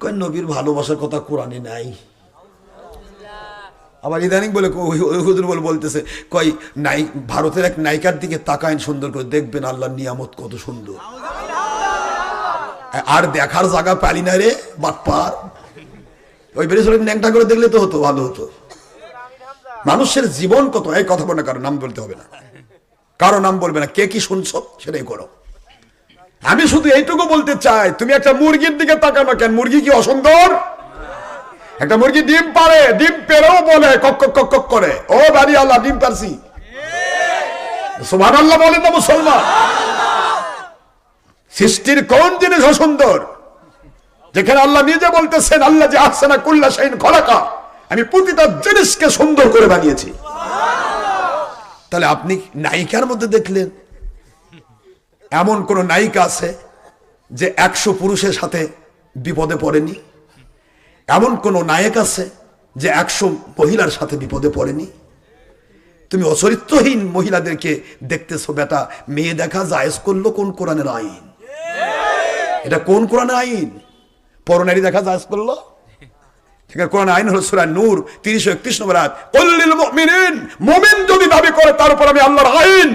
কয়, নবীর ভালোবাসার কথা কোরআনে নাই। আবার ইদানিং বলে হুজুর বলে বলতেছে, কয়, নাই ভারতের এক নায়িকার দিকে তাকাইন সুন্দর করে দেখবেন আল্লাহর নিয়ামত কত সুন্দর। আর দেখার জায়গা পালি না রে বাটপার ওই বেরিয়ে ন্যাংটা করে দেখলে তো হতো, ভালো হতো। মানুষের জীবন কত, এই কথা বলে কারও নাম বলতে হবে না। কারও নাম বলবে না, কে কি শুনছো, সেটাই করো। আমি শুধু এইটুকু বলতে চাই, তুমি একটা মুরগির দিকে তাকানো কেন? মুরগি কি অসুন্দর? একটা মুরগি ডিম পারে, ডিম পেরেও বলে কক কক কক করে। ও বাড়ি আল্লাহ, ডিম পারছি। আল্লাহ বলেন না মুসলমান। সৃষ্টির কোন জিনিস অসুন্দর? যেখানে আল্লাহ নিজে বলতেছেন, আল্লাহ যে আহসানা কুল্লা শাইন খলাকা। আমি প্রতিটা জিনিসকে সুন্দর করে বানিয়েছি। তাহলে আপনি নায়িকার মধ্যে দেখলেন এমন কোন নায়িকা আছে যে একশো পুরুষের সাথে বিপদে পড়েনি? এমন কোন নায়ক আছে যে একশো মহিলার সাথে বিপদে পড়েনি? তুমি অচরিত্রহীন মহিলাদেরকে দেখতেছো, বেটা। মেয়ে দেখা জায়েজ করল কোন কোরআনের আইন? এটা কোন কোরআনের আইন? পরনারী দেখা জায়েজ করল? কোরআন আইন হলো সূরা নূর 30 ও 31 নম্বর আয়াত। মুমিন যদি দাবি করে তার উপর আমি আল্লাহর আইন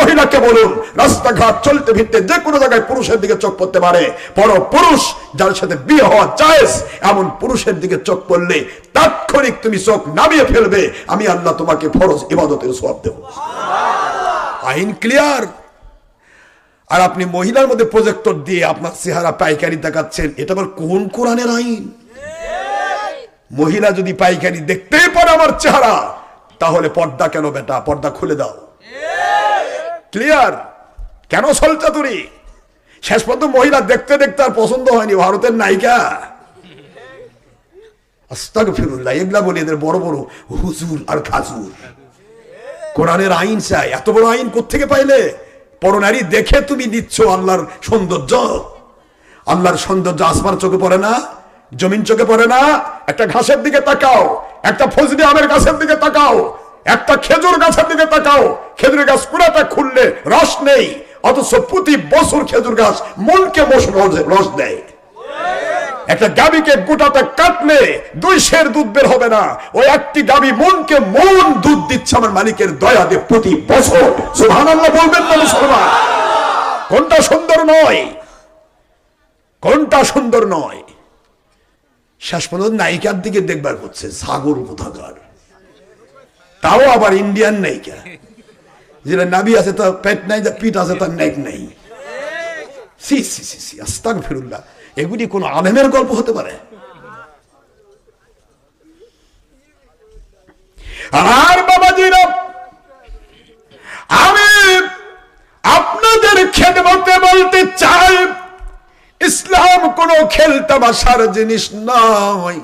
মহিলাকে বলুন, রাস্তাঘাট, চলতে ফিরতে যে কোনো জায়গায় পুরুষের দিকে চোখ পড়তে পারে। বড় পুরুষ যার সাথে বিয়ে হওয়া চায় এমন পুরুষের দিকে চোখ পড়লে তাৎক্ষণিক তুমি চোখ নামিয়ে ফেলবে। আমি আল্লাহ তোমাকে ফরজ ইবাদতের সওয়াব দেব। আইন ক্লিয়ার। আর আপনি মহিলার মধ্যে প্রজেক্টর দিয়ে আপনার চেহারা পাইকারি দেখাচ্ছেন, এটা আবার কোন কোরআনের আইন? মহিলা যদি পাইকারি দেখতেই পারে আমার চেহারা, তাহলে পর্দা কেন বেটা? পর্দা খুলে দাও। ক্লিয়ার? কেন সলচাতুরি শেষ পর্যন্ত মহিলা দেখতে দেখতে আর পছন্দ হয়নি, ভারতের নায়িকা। আস্তাক ফিরুল্লাহ এগুলা বলি এদের বড় বড় হুজুর আর খাজুর। কোরআনের আইন চাই। এত বড় আইন কোত্থেকে পাইলে? পরনারী দেখে তুমি দিচ্ছ আল্লাহর সৌন্দর্য। আল্লাহর সৌন্দর্য আসমার চোখে পড়ে না, জমিন চোখে পড়ে না। একটা ঘাসের দিকে তাকাও, একটা ফজলি আমের গাছের দিকে তাকাও, একটা খেজুর গাছের দিকে তাকাও। খেজুর গাছ কুড়াটা খুললে রস নেই, অথচ প্রতি বছর খেজুর গাছ মনকে বস রস দেয়। একটা গাবিকে গোটাটা কাটলে দুই শের দুধ বের হবে না। ওই একটি গাবি মনকে মন দুধ দিচ্ছে আমার মালিকের দয়া দিয়ে প্রতি বছর। সুবহানাল্লাহ বলবেন না মুসলমান। কোনটা সুন্দর নয়? কোনটা সুন্দর নয়? শেষ পর্যন্ত নায়িকার দিকে দেখবার করছে সাগর কোথাকার তাও আবার ইন্ডিয়ান নায়িকা। যেটা নাবি আছে তার পেট নাই, তার পিঠ আছে, তার নেক নেই। সি সি সি সি আস্তাক ফিরুল্লাহ এগুলি কোন আলেমের গল্প হতে পারে। আর বাবাজিরা আমি আপনাদের খেদমতে বলতে চাই, ইসলাম কোন কোনো খেলতামাশার জিনিস নয়।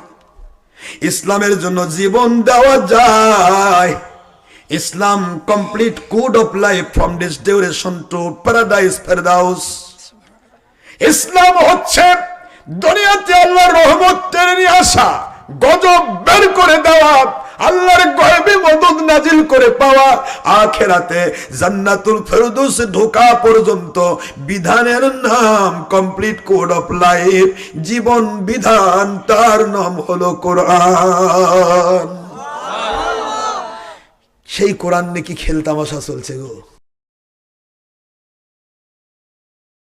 ইসলামের জন্য জীবন দেওয়া যায়। ইসলাম complete code of life from this duration to paradise ফেরদাউস ইসলাম হচ্ছে দুনিয়াতে আল্লাহর রহমত টেনে নিয়ে আসা, গজব বের করে দেওয়া, আল্লাহর গয়বে মদত নাজিল করে পাওয়া, আখেরাতে জান্নাতুল ফেরদৌস ঢোকা পর্যন্ত বিধানের নাম কমপ্লিট কোড অফ লাইফ জীবন বিধান, তার নাম হলো কোরআন। সেই কোরআন নাকি খেলতামাশা চলছে গো?